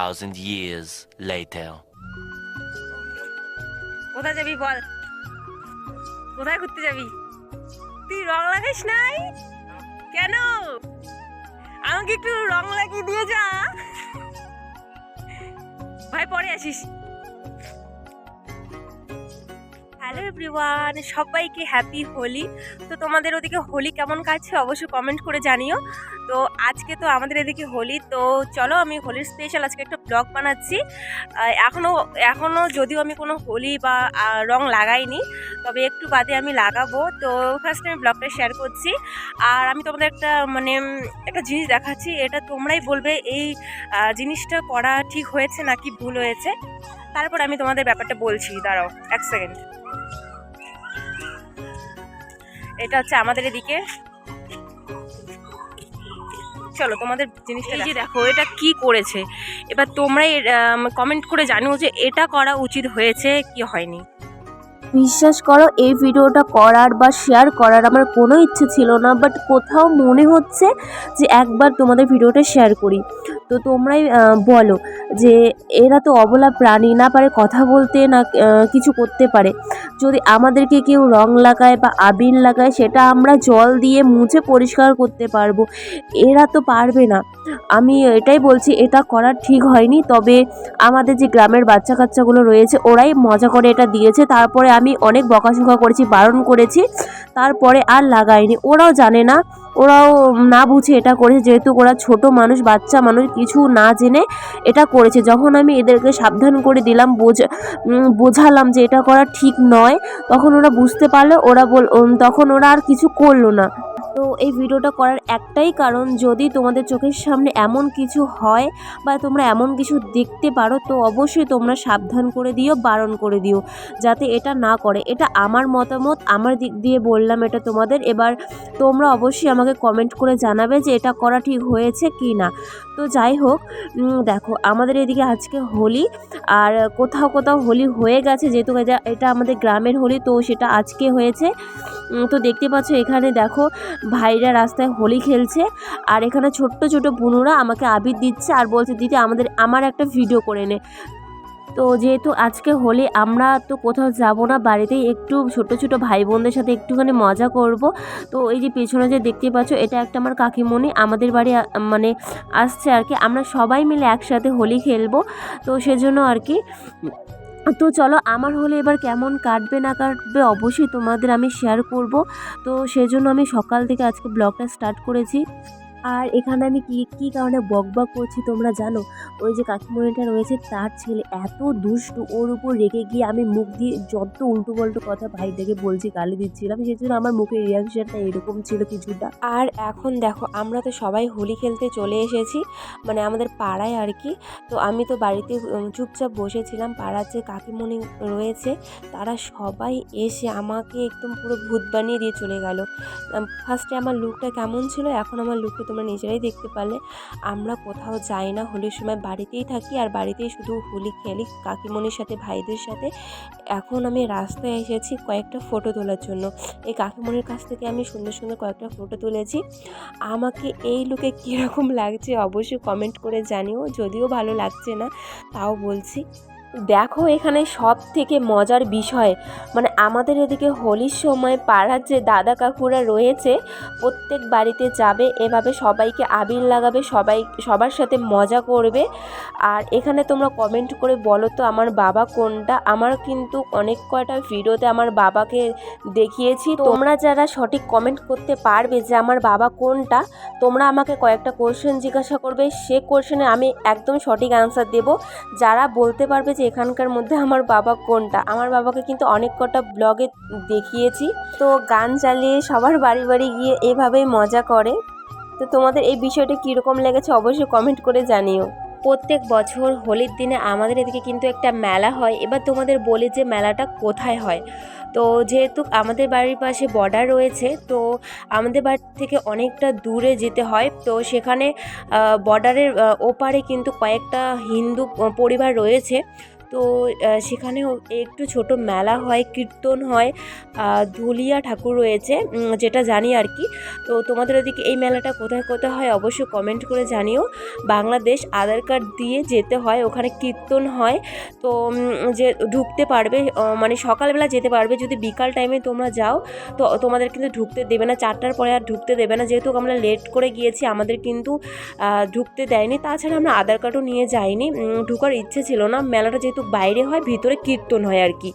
2,000 years later. কোথায় যাবি বল? কোথায় ঘুরতে যাবি? তুই রং লাগাইস নাই? কেন? আমাকে একটু রং লাগিয়ে দিয়ে যা। ভাই পরে আসিস। হ্যালো এভরিওয়ান, সবাইকে হ্যাপি হোলি। তো তোমাদের ওদিকে হোলি কেমন কাটছে অবশ্যই কমেন্ট করে জানিও। তো আজকে তো আমাদের এদিকে হোলি, তো চলো আমি হোলির স্পেশাল আজকে একটা ব্লগ বানাচ্ছি। এখনও এখনও যদিও আমি কোনো হোলি বা রং লাগাইনি, তবে একটু বাদে আমি লাগাবো। তো ফার্স্ট আমি ব্লগটা শেয়ার করছি। আর আমি তোমাদের একটা মানে একটা জিনিস দেখাচ্ছি, এটা তোমরাই বলবে এই জিনিসটা করা ঠিক হয়েছে নাকি ভুল হয়েছে। তারপর আমি তোমাদের ব্যাপারটা বলছি, দাঁড়াও, এক সেকেন্ড এটা হচ্ছে আমাদের এদিকে। চলো তোমাদের জিনিসটা যে দেখো এটা কি করেছে? এবার তোমরাই কমেন্ট করে জানো যে এটা করা উচিত হয়েছে কি হয়নি। বিশ্বাস করো, এই ভিডিওটা করার বা শেয়ার করার আমার কোনো ইচ্ছে ছিল না বাট কোথাও মনে হচ্ছে যে একবার তোমাদের ভিডিওটা শেয়ার করি। তো তোমরাই বলো যে এরা তো অবলা প্রাণী, না পারে কথা বলতে, না কিছু করতে পারে। যদি আমাদেরকে কেউ রং লাগায় বা আবির লাগায়, সেটা আমরা জল দিয়ে মুছে পরিষ্কার করতে পারব। এরা তো পারবে না। আমি এটাই বলছি, এটা করা ঠিক হয়নি, তবে আমাদের যে গ্রামের বাচ্চা কাচ্চাগুলো রয়েছে, ওরাই মজা করে এটা দিয়েছে, তারপরে আমি অনেক বকাঝকা করেছি, বারণ করেছি, তারপরে আর লাগাইনি। ওরাও জানে না, ওরাও না বুঝে এটা করেছে, যেহেতু ওরা ছোট মানুষ, বাচ্চা মানুষ, কিছু না জেনে এটা করেছে। যখন আমি এদেরকে সাবধান করে দিলাম, বোঝা বোঝালাম যে এটা করা ঠিক নয়, তখন ওরা বুঝতে পারল, ওরা বল তখন ওরা আর কিছু করল না। তো এই ভিডিওটা করার একটাই কারণ, যদি তোমাদের চোখের সামনে এমন কিছু হয় বা তোমরা এমন কিছু দেখতে পারো, তো অবশ্যই তোমরা সাবধান করে দিও, বারণ করে দিও, যাতে এটা না করে। এটা আমার মতামত, আমার দিক দিয়ে বললাম এটা তোমাদের। এবার তোমরা অবশ্যই আমাকে কমেন্ট করে জানাবে যে এটা করা ঠিক হয়েছে কি না তো যাই হোক দেখো, আমাদের এদিকে আজকে হোলি, আর কোথাও কোথাও হোলি হয়ে গেছে, যেহেতু এটা- আমাদের গ্রামের হোলি, তো সেটা আজকে হয়েছে। তো দেখতে পাচ্ছ এখানে দেখো ভাইরা রাস্তায় হোলি খেলছে। আর এখানে ছোট্ট ছোট বুনুরা আমাকে আবির দিচ্ছে আর বলছে, দিদি, আমাদের, আমার একটা ভিডিও করে নে। তো যেহেতু আজকে হোলি, আমরা তো কোথাও যাব না, বাড়িতেই একটু ছোট ছোট ভাই বোনদের সাথে একটুখানি মজা করব। তো এই যে পেছনে যে দেখতে পাচ্ছ, এটা একটা আমার কাকিমণি, আমাদের বাড়ি মানে আসছে আর কি। আমরা সবাই মিলে একসাথে হোলি খেলব। তো সেজন্য আর কি তো চলো, আমার হলে এবার কেমন কাটবে না কাটবে অবশ্যই তোমাদের আমি শেয়ার করব। তো সেজন্য আমি সকাল থেকে আজকে ব্লগটা স্টার্ট করেছি। আর এখানে আমি কি, কী কারণে বক বক করছি তোমরা জানো? ওই যে কাকিমণিটা রয়েছে, তার ছেলে এত দুষ্টু, ওর উপর রেগে গিয়ে আমি মুখ দিয়ে যত উল্টো পাল্টো কথা ভাইটাকে বলছি, গালি দিচ্ছিলাম, সেই জন্য আমার মুখের রিয়াকশনটা এরকম ছিল কিছুটা। আর এখন দেখো, আমরা তো সবাই হোলি খেলতে চলে এসেছি মানে আমাদের পাড়ায় আর কি। তো আমি তো বাড়িতে চুপচাপ বসেছিলাম, পাড়ার যে কাকিমণি রয়েছে, তারা সবাই এসে আমাকে একদম পুরো ভূত বানিয়ে দিয়ে চলে গেল। ফার্স্টে আমার লুকটা কেমন ছিল, এখন আমার লুকটা তোমরা নিজেরাই দেখতে পারলে। আমরা কোথাও যাই না, হোলির সময় বাড়িতেই থাকি আর বাড়িতেই শুধু হোলি খেলি কাকিমণির সাথে, ভাইদের সাথে। এখন আমি রাস্তায় এসেছি কয়েকটা ফটো তোলার জন্য। এই কাকিমণির কাছ থেকে আমি সুন্দর সুন্দর কয়েকটা ফটো তুলেছি। আমাকে এই লুকে কীরকম লাগছে অবশ্যই কমেন্ট করে জানিও। যদিও ভালো লাগছে না, তাও বলছি। দেখো এখানে সব থেকে মজার বিষয় মানে আমাদের এদিকে হোলির সময় পাড়ার যে দাদা কাকুরা রয়েছে, প্রত্যেক বাড়িতে যাবে, এভাবে সবাইকে আবির লাগাবে, সবাই, সবার সাথে মজা করবে। আর এখানে তোমরা কমেন্ট করে বলো তো, আমার বাবা কোনটা? আমার কিন্তু অনেক কয়টা ভিডিওতে আমার বাবাকে দেখিয়েছি। তোমরা যারা সঠিক কমেন্ট করতে পারবে যে আমার বাবা কোনটা, তোমরা আমাকে কয়েকটা কোশ্চেন জিজ্ঞাসা করবে। সে কোশ্চেনে আমি একদম সঠিক অ্যান্সার দেব। যারা বলতে পারবে যে এখানকার মধ্যে আমার বাবা কোনটা? আমার বাবাকে কিন্তু অনেক কটা ব্লগে দেখিয়েছি। তো গান চালিয়ে সবার বাড়ি বাড়ি গিয়ে এভাবেই মজা করে। তো তোমাদের এই বিষয়টা কীরকম লেগেছে অবশ্যই কমেন্ট করে জানিও। প্রত্যেক বছর হোলির দিনে আমাদের এদিকে কিন্তু একটা মেলা হয়। এবার তোমাদের বলি যে মেলাটা কোথায় হয়। তো যেহেতু আমাদের বাড়ির পাশে বর্ডার রয়েছে, তো আমাদের বাড়ি থেকে অনেকটা দূরে যেতে হয়। তো সেখানে বর্ডারের ওপারে কিন্তু কয়েকটা হিন্দু পরিবার রয়েছে। তো সেখানেও একটু ছোট মেলা হয়, কীর্তন হয় ধুলিয়া ঠাকুর রয়েছে যেটা জানি আর কি। তো তোমাদের ওদিকে এই মেলাটা কোথায় কোথায় হয় অবশ্যই কমেন্ট করে জানিও। বাংলাদেশ আধার কার্ড দিয়ে যেতে হয়, ওখানে কীর্তন হয়। তো যে ঢুকতে পারবে মানে সকালবেলা যেতে পারবে, যদি বিকাল টাইমে তোমরা যাও, তো তোমাদের কিন্তু ঢুকতে দেবে না, চারটার পরে আর ঢুকতে দেবে না। যেহেতু আমরা লেট করে গিয়েছি, আমাদের কিন্তু ঢুকতে দেয়নি। তাছাড়া আমরা আধার কার্ডও নিয়ে যাইনি ঢোকার ইচ্ছে ছিল না। মেলাটা যেহেতু বাইরে হয় ভিতরে কীর্তন হয় আর কি।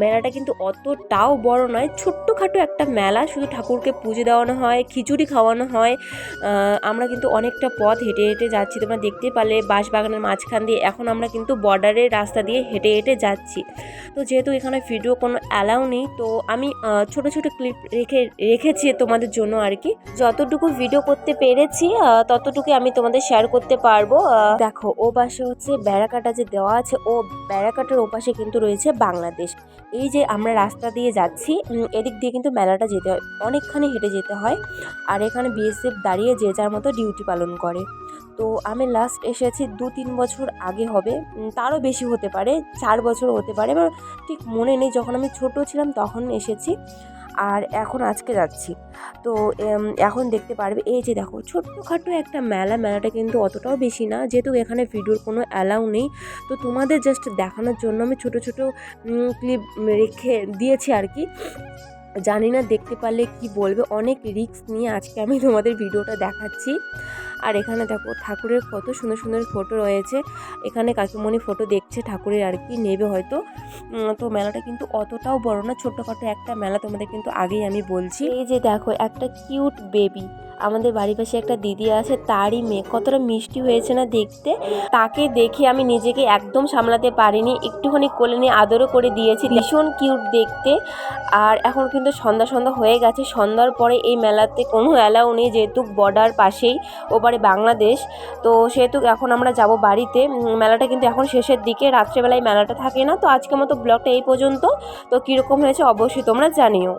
মেলাটা কিন্তু অতটাও বড় নয়, ছোট্টখাটো একটা মেলা। শুধু ঠাকুরকে পুজো দেওয়ানো হয়, খিচুড়ি খাওয়ানো হয়। আমরা কিন্তু অনেকটা পথ হেঁটে হেঁটে যাচ্ছি। তোমরা দেখতে পারলে বাঁশবাগানের মাঝখান দিয়ে এখন আমরা কিন্তু বর্ডারের রাস্তা দিয়ে হেঁটে হেঁটে যাচ্ছি। তো যেহেতু এখানে ভিডিও কোনো অ্যালাউ নেই, তো আমি ছোট ছোট ক্লিপ রেখে, রেখেছি তোমাদের জন্য আর কি। যতটুকু ভিডিও করতে পেরেছি ততটুকু আমি তোমাদের শেয়ার করতে পারব। দেখো, ও পাশে হচ্ছে ব্যারাকাটা যে দেওয়া আছে, ও ব্যারাকাটার ওপাশে কিন্তু রয়েছে বাংলাদেশ। এই যে আমরা রাস্তা দিয়ে যাচ্ছি এদিক দিয়ে কিন্তু মেলাটা যেতে হয়, অনেকখানি হেঁটে যেতে হয়। আর এখানে বিএসএফ দাঁড়িয়ে যে যার মতো ডিউটি পালন করে। তো আমি লাস্ট এসেছি দু তিন বছর আগে হবে তারও বেশি হতে পারে, চার বছর হতে পারে, এবার ঠিক মনে নেই, যখন আমি ছোট ছিলাম তখন এসেছি। আর এখন আজকে যাচ্ছি। তো এখন দেখতে পারবে, এই যে দেখো, ছোট্টখাটো একটা মেলা, মেলাটা কিন্তু অতটাও বেশি না, যেহেতু এখানে ভিডিওর কোনো অ্যালাউ নেই। তো তোমাদের জাস্ট দেখানোর জন্য আমি ছোট ছোট ক্লিপ রেখে দিয়েছি আর কি। জানি না দেখতে পারলে কি বলবে, অনেক রিক্স নিয়ে আজকে আমি তোমাদের ভিডিওটা দেখাচ্ছি। আর এখানে দেখো ঠাকুরের কত সুন্দর সুন্দর ফটো রয়েছে। এখানে কাকিমণি ফটো দেখছে ঠাকুরের আর কি, নেবে হয়তো। তো মেলাটা কিন্তু অতটাও বড় না ছোটোখাটো একটা মেলা তোমাদের কিন্তু আগেই আমি বলছি। এই যে দেখো একটা কিউট বেবি আমাদের বাড়ির পাশে একটা দিদি আছে, তারই মেয়ে। কতটা মিষ্টি হয়েছে না দেখতে। তাকে দেখে আমি নিজেকে একদম সামলাতে পারিনি। একটুখানি কোলে নিয়ে আদরও করে দিয়েছি। ভীষণ কিউট দেখতে। আর এখন কিন্তু সন্ধ্যা সন্ধ্যা হয়ে গেছে। সন্ধ্যার পরে এই মেলাতে কোনো অ্যালাউ নেই, যেহেতু বর্ডার পাশেই ওপারে বাংলাদেশ। তো সেহেতু এখন আমরা যাব বাড়িতে। মেলাটা কিন্তু এখন শেষের দিকে। রাত্রেবেলায় মেলাটা থাকে না। তো আজকের মতো ব্লগটা এই পর্যন্ত। তো কীরকম হয়েছে অবশ্যই তোমরা জানিও।